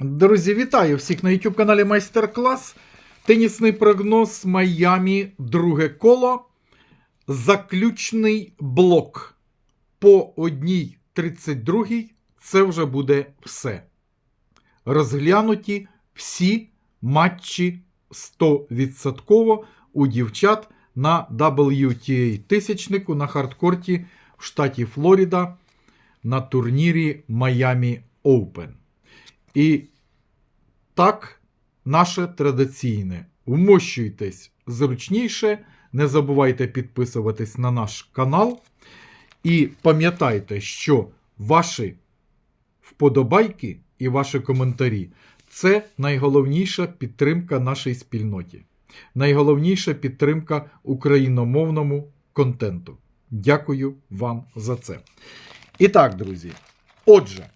Друзі, вітаю всіх на YouTube каналі Майстер-клас. Тенісний прогноз Майамі, друге коло. Заключний блок по одній 32 Це вже буде все. Розглянуті всі матчі 100% у дівчат на WTA тисячнику на хардкорті в штаті Флорида на турнірі Miami Open. І так, наше традиційне. Вмощуйтесь зручніше, не забувайте підписуватись на наш канал. І пам'ятайте, що ваші вподобайки і ваші коментарі це найголовніша підтримка нашій спільноті, найголовніша підтримка україномовному контенту. Дякую вам за це. І так, друзі. Отже,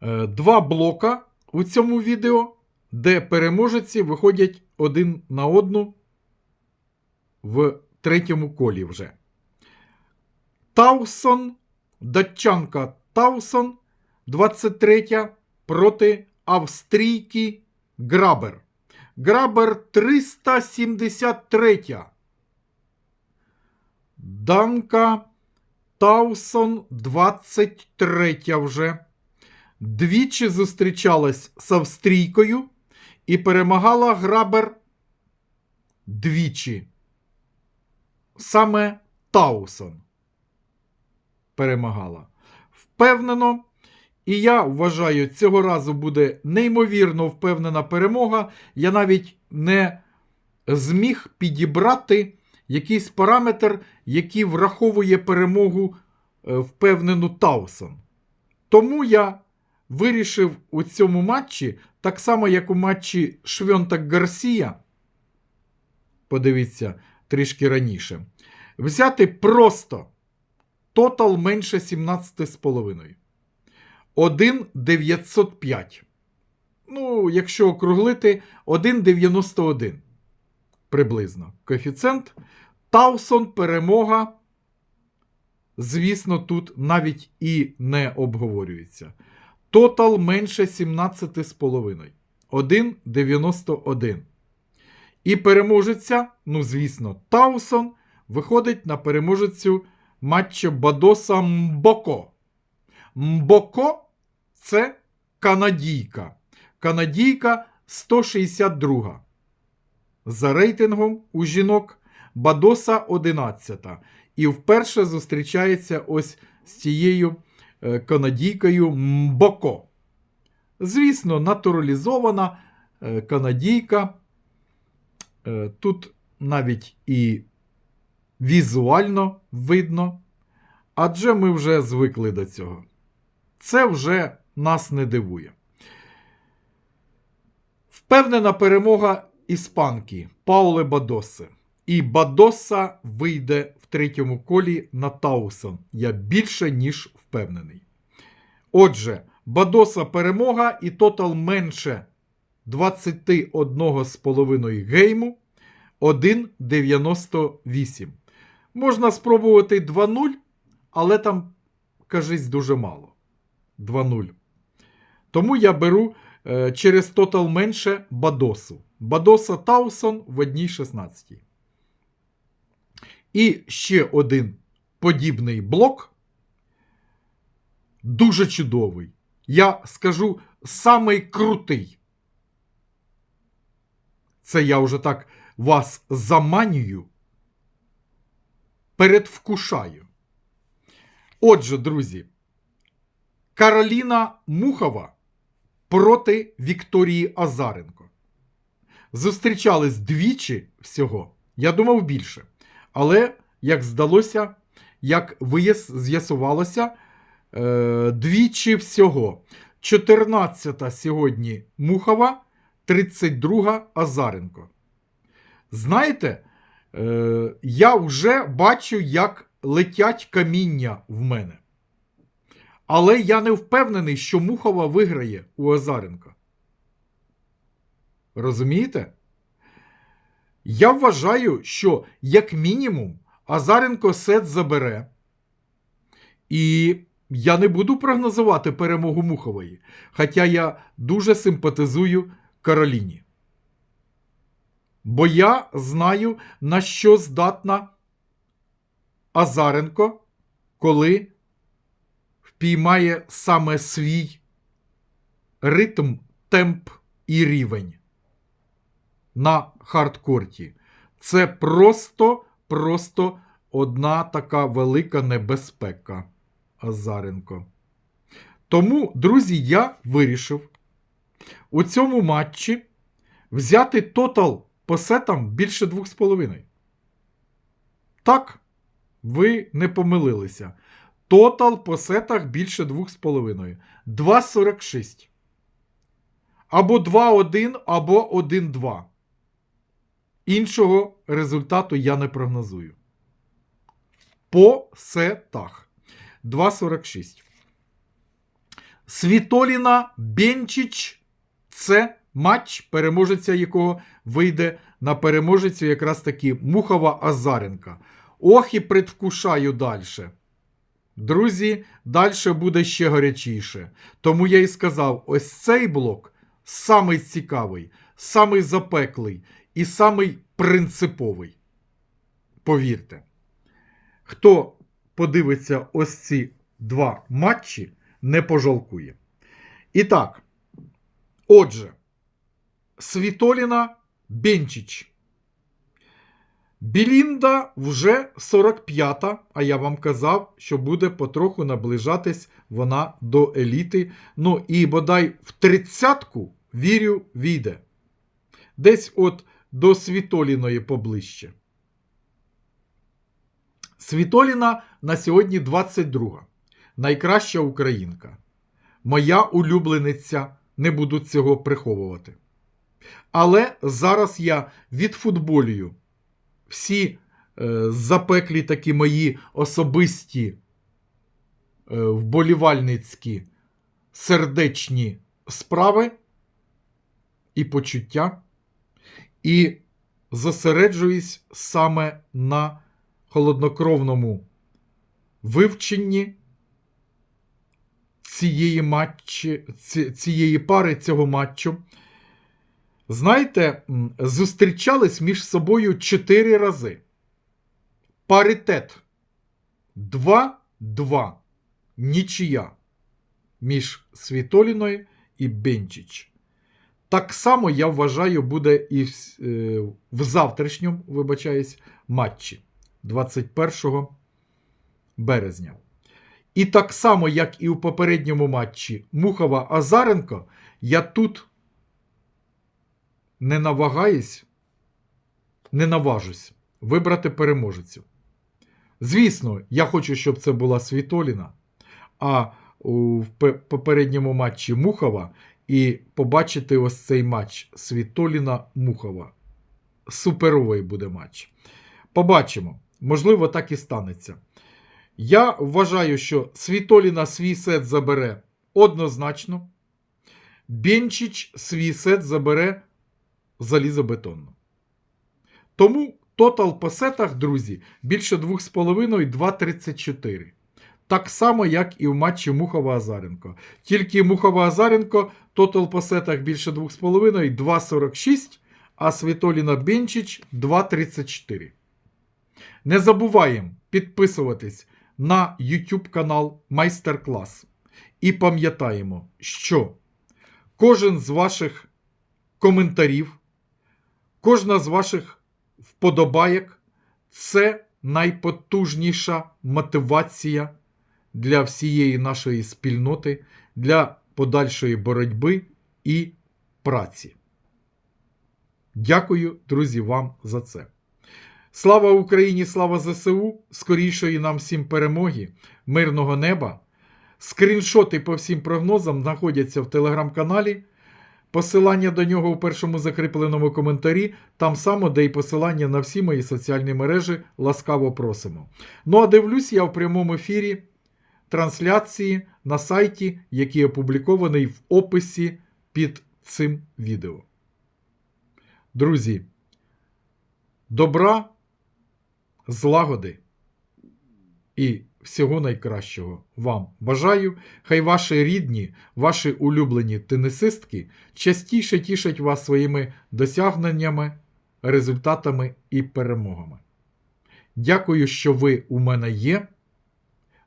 два блока у цьому відео, де переможці виходять один на одну в третьому колі вже. Таусон, датчанка Таусон, 23 проти австрійки Грабер. Грабер 373. Данка Таусон 23 вже. Двічі зустрічалась з австрійкою і перемагала Грабер двічі. Саме Таусон перемагала. Впевнено. І я вважаю, цього разу буде неймовірно впевнена перемога. Я навіть не зміг підібрати якийсь параметр, який враховує перемогу е, впевнену Таусон. Тому я вирішив у цьому матчі, так само, як у матчі Швьонтак Гарсія, подивіться трішки раніше, взяти просто тотал менше 17,5. 1,905. Ну, якщо округлити, 1,91 приблизно. Коефіцієнт. Таусон перемога. Звісно, тут навіть і не обговорюється. Тотал менше 17,5. 1,91. І переможеця, ну, звісно, Таусон виходить на переможецю матчу Бадоса Мбоко. Мбоко це канадійка. Канадійка 162. За рейтингом у жінок Бадоса 11. І вперше зустрічається ось з цією канадійкою Мбоко. Звісно, натуралізована е, канадійка. Е, Тут навіть і візуально видно, адже ми вже звикли до цього. Це вже нас не дивує. Впевнена перемога іспанки Пауле Бадоси. І Бадоса вийде третьому колі на Таусон. Я більше ніж впевнений. Отже, Бадоса перемога і тотал менше 21,5 гейму 1,98. Можна спробувати 2-0, але там, кажись, дуже мало. 2-0. Тому я беру е, через тотал менше Бадосу. Бадоса Таусон в одній 16. І ще один подібний блок. Дуже чудовий. Я скажу самий крутий. Це я вже так вас заманюю, передвкушаю. Отже, друзі. Кароліна Мухова проти Вікторії Азаренко. Зустрічались двічі всього. Я думав більше. Але, як здалося, як з'ясувалося, е... двічі всього. 14 сьогодні Мухова, 32 Азаренко. Знаєте, е... я вже бачу, як летять каміння в мене. Але я не впевнений, що Мухова виграє у Азаренка. Розумієте? Я вважаю, що, як мінімум, Азаренко сет забере. І я не буду прогнозувати перемогу Мухової, хоча я дуже симпатизую Кароліні. Бо я знаю, на що здатна Азаренко, коли впіймає саме свій ритм, темп і рівень на хардкорті. Це просто, просто одна така велика небезпека. Азаренко. Тому, друзі, я вирішив у цьому матчі взяти тотал по сетам більше 2,5. Так, ви не помилилися. Тотал по сетах більше 2,5. 2,46. Або 2-1, або 1-2. Іншого результату я не прогнозую. По сетах. 2,46. Світоліна Бенчич це матч, переможеця якого вийде на переможецю якраз таки Мухова Азаренка. Ох, і предвкушаю далі. Друзі, далі буде ще гарячіше. Тому я і сказав: ось цей блок самий цікавий, самий запеклий і самий принциповий. Повірте. Хто подивиться ось ці два матчі, не пожалкує. І так, отже, Світоліна Бенчич. Білінда вже 45-та, а я вам казав, що буде потроху наближатись вона до еліти. Ну і бодай в тридцятку, вірю, війде. Десь от до Світоліної поближче. Світоліна на сьогодні 22. Найкраща українка. Моя улюблениця, не буду цього приховувати. Але зараз я відфутболюю всі е, запеклі такі мої особисті е, вболівальницькі сердечні справи і почуття, і зосереджуюсь саме на холоднокровному вивченні цієї матчі, цієї пари цього матчу. Знаєте, зустрічались між собою чотири рази. Паритет 2-2. Нічия між Світоліною і Бенчич. Так само, я вважаю, буде і в, е, завтрашньому, вибачаюсь, матчі 21 березня. І так само, як і у попередньому матчі Мухова Азаренко, я тут не навагаюсь, не наважусь вибрати переможецю. Звісно, я хочу, щоб це була Світоліна, а у попередньому матчі Мухова і побачити ось цей матч Світоліна-Мухова. Суперовий буде матч. Побачимо. Можливо, так і станеться. Я вважаю, що Світоліна свій сет забере однозначно. Бенчич свій сет забере залізобетонно. Тому тотал по сетах, друзі, більше 2,5 2,34. Так само, як і в матчі Мухова Азаренко. Тільки Мухова Азаренко тотал по сетах більше 2,5 2,46, а Світоліна Бенчич 2,34. Не забуваємо підписуватись на YouTube канал Майстер-клас. І пам'ятаємо, що кожен з ваших коментарів, кожна з ваших вподобаєк це найпотужніша мотивація для всієї нашої спільноти, для подальшої боротьби і праці. Дякую, друзі, вам за це. Слава Україні, слава ЗСУ, скорішої нам всім перемоги, мирного неба. Скріншоти по всім прогнозам знаходяться в телеграм-каналі. Посилання до нього у першому закріпленому коментарі, там само, де й посилання на всі мої соціальні мережі, ласкаво просимо. Ну а дивлюсь я в прямому ефірі трансляції на сайті, який опублікований в описі під цим відео. Друзі, добра, злагоди і всього найкращого вам бажаю. Хай ваші рідні, ваші улюблені тенісистки частіше тішать вас своїми досягненнями, результатами і перемогами. Дякую, що ви у мене є.